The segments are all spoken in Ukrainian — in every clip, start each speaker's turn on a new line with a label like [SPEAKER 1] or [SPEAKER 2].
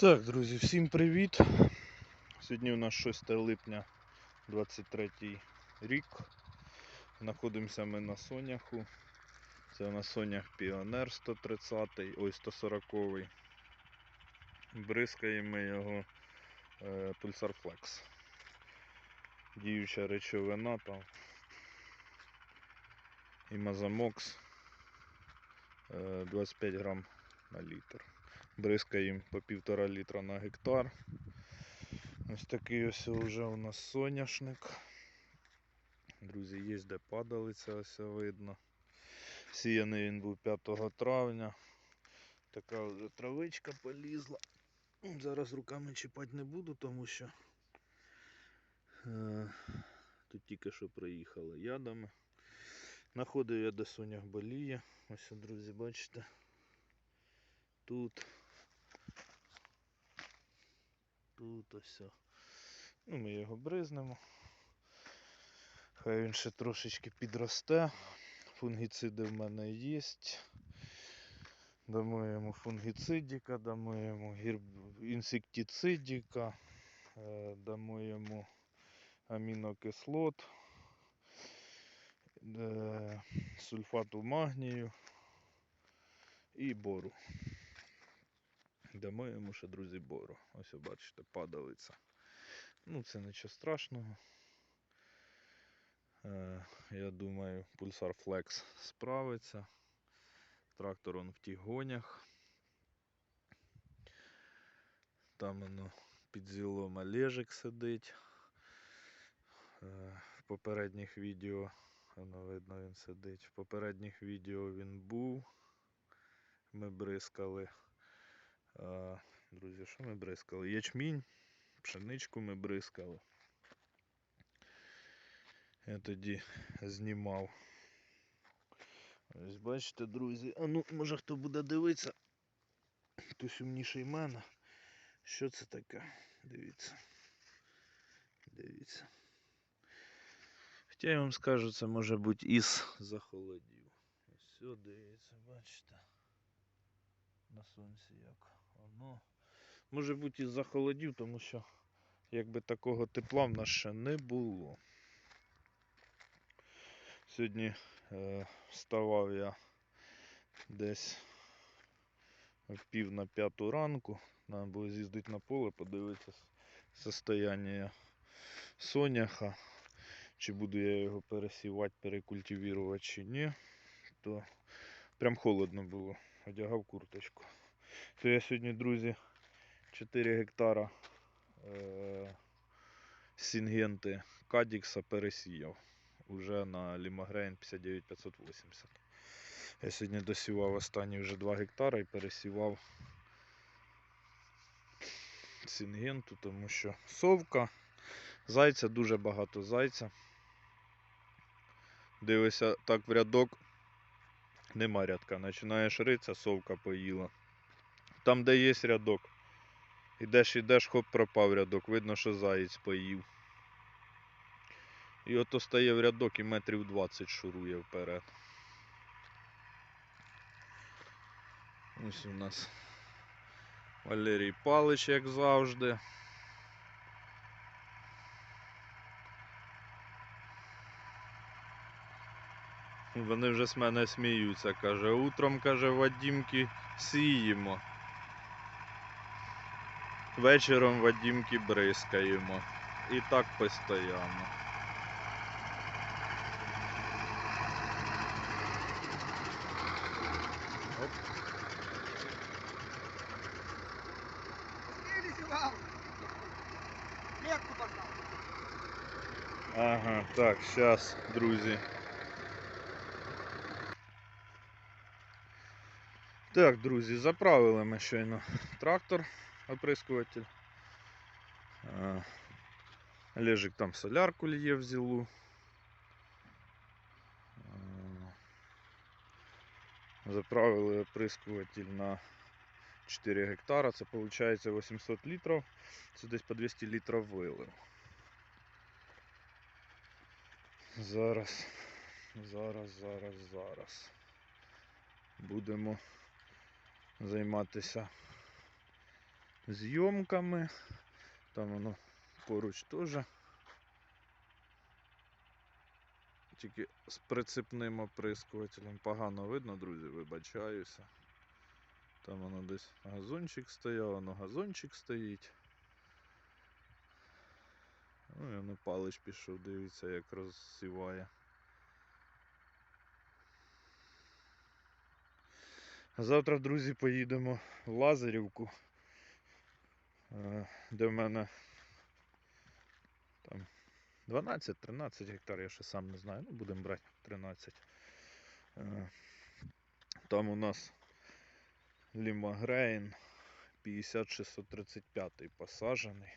[SPEAKER 1] Так, друзі, всім привіт. Сьогодні у нас 6 липня 23 рік. Знаходимося ми на Соняху. Це у нас Сонях Піонер 130, ой 140. Бризкаємо його е, Pulsar Flex. Діюча речовина там. І Мазамокс е, 25 грам на літр. Бризкаємо по півтора літра на гектар. Ось такий ось вже у нас соняшник. Друзі, є де падалиця, ось видно. Сіяний він був 5 травня. Така вже травичка полізла. Зараз руками чіпати не буду, тому що е, тут тільки що приїхали ядами. Находив я де сонях боліє. Ось, друзі, бачите. Тут. Тут ось. Ну, ми його бризнемо. Хай він ще трошечки підросте. Фунгіциди в мене є. Дамо йому фунгіцидіка, дамо йому гірб... інсектицидіка, е, дамо йому амінокислот, е, сульфату магнію і бору. Дамо йому ще, друзі, бору. Ось бачите, падалиця. Ну, це нічого страшного. Е, я думаю, Pulsar Flex справиться. Трактор он в тігонях. Там воно під зілом Олежик сидить. Е, в попередніх відео, воно видно він сидить. В попередніх відео він був. Ми бризкали. Друзі, що ми бризкали? Ячмінь, пшеничку ми бризкали. Я тоді знімав. Ось бачите, друзі. А ну, може хто буде дивитися, хтось умніший мене. Що це таке? Дивіться. Дивіться. Хоча я вам скажу, це може бути із захолодів. Ось дивіться, бачите. На сонці як воно. Може бути із захолодів, тому що якби такого тепла в нас ще не було. Сьогодні е, вставав я десь в пів на п'яту ранку. Треба було з'їздити на поле, подивитися состояння соняха. Чи буду я його пересівати, перекультивувати чи ні. То прям холодно було. Одягав курточку. То я сьогодні, друзі, 4 гектара е- сінгенти Кадікса пересіяв. Уже на Лімагрейн 59580. Я сьогодні досівав останні вже 2 гектара і пересівав сінгенту, тому що совка, зайця, дуже багато зайця. Дивишся так в рядок, нема рядка. Починаєш ритися, совка поїла. Там, де є рядок, ідеш, ідеш, хоп, пропав рядок, видно, що заєць поїв. І ото стає в рядок і метрів 20 шурує вперед. Ось у нас Валерій Палич, як завжди. Вони вже з мене сміються, каже, утром, каже, Вадімки сіємо. Вечором Вадімки бризкаємо. І так постійно. Ага, так, зараз, друзі. Так, друзі, заправили ми щойно трактор, оприскуватель. А, Олежик там солярку лє в зілу. Заправили оприскуватель на 4 гектара, це виходить 800 літрів. Це десь по 200 літрів вилив. Зараз, зараз, зараз, зараз. Будемо займатися зйомками. Там воно поруч теж. Тільки з прицепним оприскувателем. Погано видно, друзі, вибачаюся. Там воно десь газончик стояв, воно газончик стоїть. Ну і воно палич пішов, дивіться, як розсіває. Завтра, друзі, поїдемо в Лазарівку, де в мене там 12-13 гектар, я ще сам не знаю, ну будемо брати 13. Е, Там у нас Лімагрейн 50635 посаджений.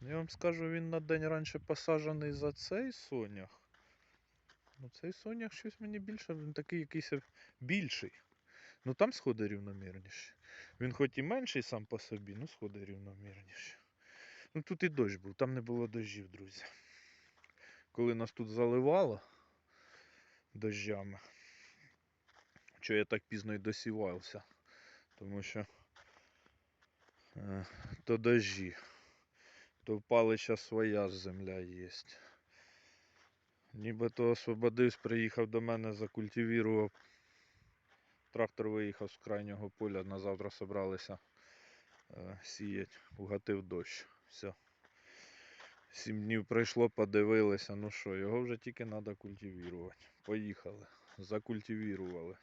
[SPEAKER 1] Я вам скажу, він на день раніше посаджений за цей сонях. Ну цей сонях щось мені більше, він такий якийсь більший. Ну там сходи рівномірніші. Він хоч і менший сам по собі, ну сходи рівномірніші. Ну тут і дощ був, там не було дощів, друзі. Коли нас тут заливало дощами, що я так пізно і досівався, тому що е, то дощі, то палича своя земля є. Нібито освободився, приїхав до мене, закультивірував. Трактор виїхав з крайнього поля, на завтра собралися е, сіять, угатив дощ. Все. Сім днів пройшло, подивилися. Ну що, його вже тільки треба культивірувати. Поїхали. Закультивірували.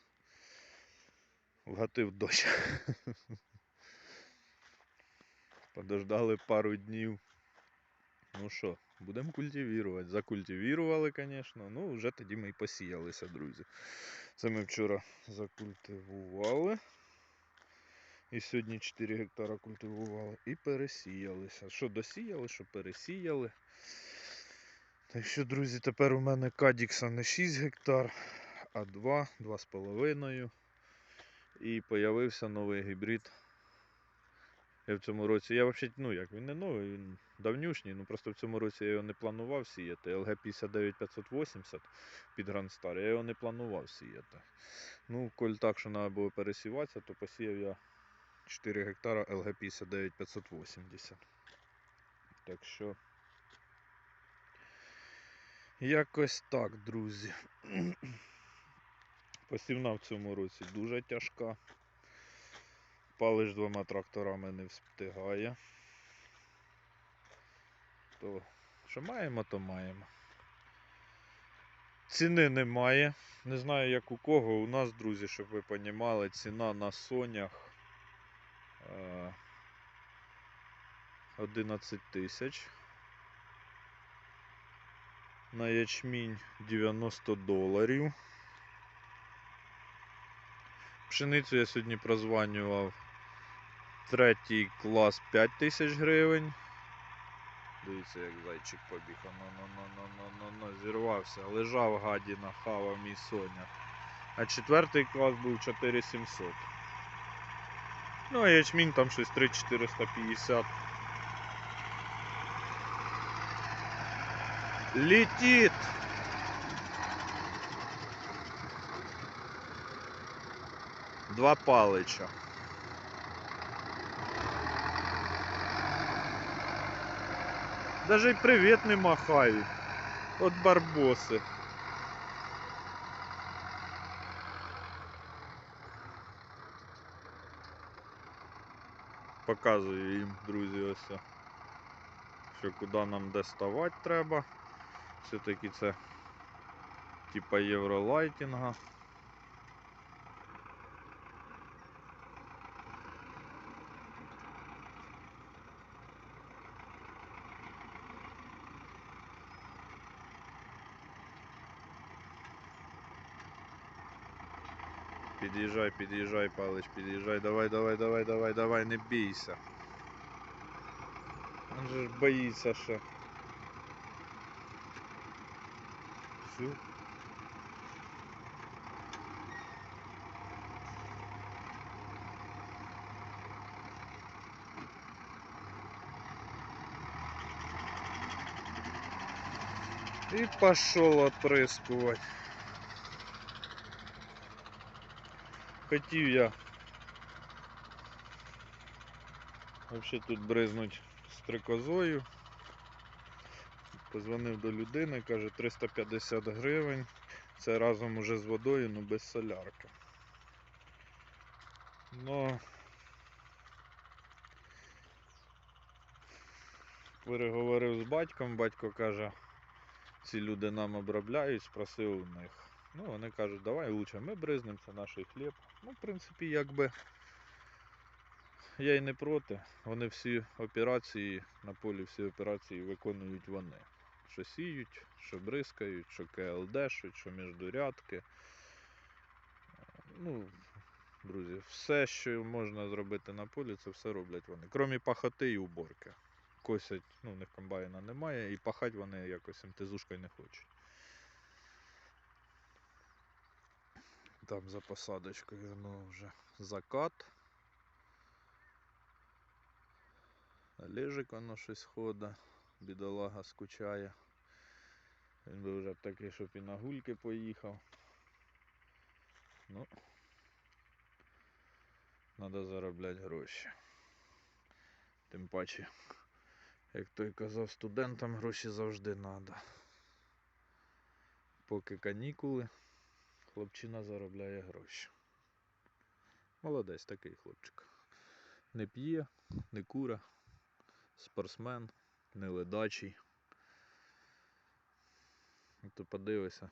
[SPEAKER 1] Вгатив дощ. Подождали пару днів. Ну що, будемо культивірувати. Закультивірували, звісно. Ну, вже тоді ми і посіялися, друзі. Це ми вчора закультивували. І сьогодні 4 гектара культивували і пересіялися. Що досіяли, що пересіяли. Так що, друзі, тепер у мене кадікса не 6 гектар, а 2, 2,5. І появився новий гібрид. В цьому році, я взагалі, ну як, він не новий, він давнюшній, ну просто в цьому році я його не планував сіяти. LG 59580 під Star, я його не планував сіяти. Ну, коль так, що треба було пересіватися, то посіяв я 4 гектара LG 59580. Так що. Якось так, друзі. Посівна в цьому році дуже тяжка. Палиш двома тракторами не встигає. То що маємо, то маємо. Ціни немає. Не знаю як у кого. У нас, друзі, щоб ви понімали, ціна на сонях е, 11 тисяч. На ячмінь 90 доларів. Пшеницю я сьогодні прозванював третій клас 5 тисяч гривень. Дивіться, як зайчик побіг. Ну, ну, ну, ну, ну, ну, ну, зірвався. Лежав гадіна, хавав мій соня. А четвертий клас був 4700. Ну, а ячмінь там щось 3450. Летит! Два палича. Даже й привіт не махають. От барбоси. Показую їм, друзі, ось. Що куди нам де ставати треба. Все-таки це типа євролайтінга. Під'їжджай, під'їжджай, палич, під'їжджай, давай, давай, давай, давай, давай, не бійся. Він же ж боїться ще. Все. И пошел опрыскивать. Хотів я Взагалі тут бризнуть стрикозою. Позвонив до людини, каже 350 гривень. Це разом уже з водою, ну без солярки. Ну переговорив з батьком, батько каже, ці люди нам обробляють, спросив у них. Ну, вони кажуть, давай лучше ми бризнемо, це наш хліб. Ну, в принципі, якби я й не проти. Вони всі операції на полі, всі операції виконують вони. Що сіють, що бризкають, що КЛДшуть, що міждурядки. Ну, друзі, все, що можна зробити на полі, це все роблять вони. Крім пахоти і уборки. Косять, ну, у них комбайна немає, і пахати вони якось МТЗушкою не хочуть. Там за посадочкою ну, вже закат. Олежик воно щось ходить, бідолага скучає. Він би вже такий, щоб і на гульки поїхав. Ну, треба заробляти гроші. Тим паче, як той казав, студентам гроші завжди треба. Поки канікули, хлопчина заробляє гроші. Молодець такий хлопчик. Не п'є, не кура, спортсмен, не ледачий. Ну, То подивися,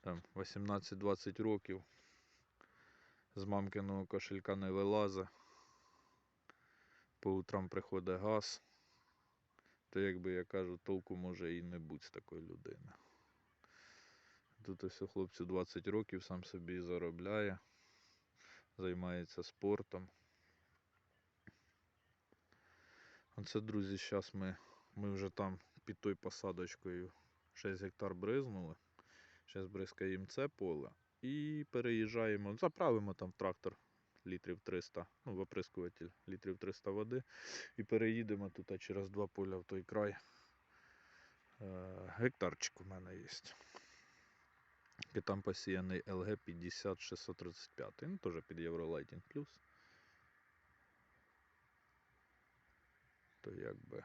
[SPEAKER 1] там 18-20 років з мамкиного кошелька не вилазить. По утрам приходить газ, то якби я кажу, толку може і не будь з такої людини. Тут ось хлопцю 20 років, сам собі заробляє, займається спортом. Оце, друзі, зараз ми, ми вже там під той посадочкою 6 гектар бризнули. Зараз бризкаємо це поле і переїжджаємо, заправимо там трактор літрів 300, ну, оприскуватель літрів 300 води. І переїдемо тут через два поля в той край. Е, гектарчик у мене є. Там посіяний LG 50635. Ну, теж під Євролайтінг плюс. То якби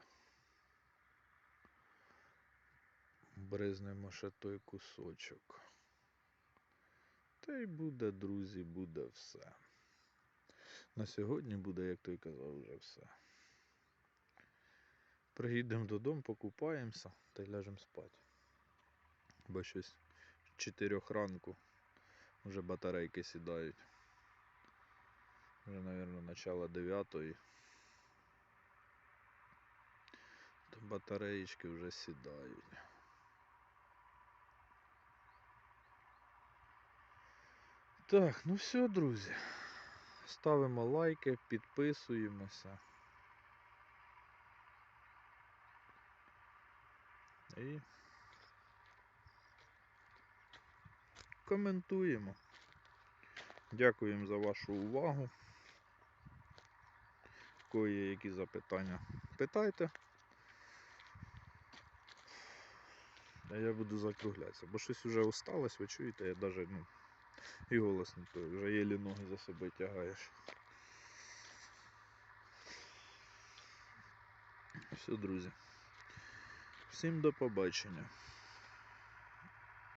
[SPEAKER 1] бризнемо ще той кусочок. Та й буде, друзі, буде все. На сьогодні буде, як той казав, вже все. Приїдемо додому, покупаємося та й ляжемо спати. Бо щось 4 ранку вже батарейки сідають. Вже, мабуть, начало 9 то батареїчки вже сідають. Так, ну все, друзі. Ставимо лайки, підписуємося. І коментуємо. Дякуємо за вашу увагу. Кого є які запитання, питайте. А я буду закруглятися, бо щось вже осталось, ви чуєте, я навіть ну, і голос не той, вже єлі ноги за собою тягаєш. Все, друзі. Всім до побачення.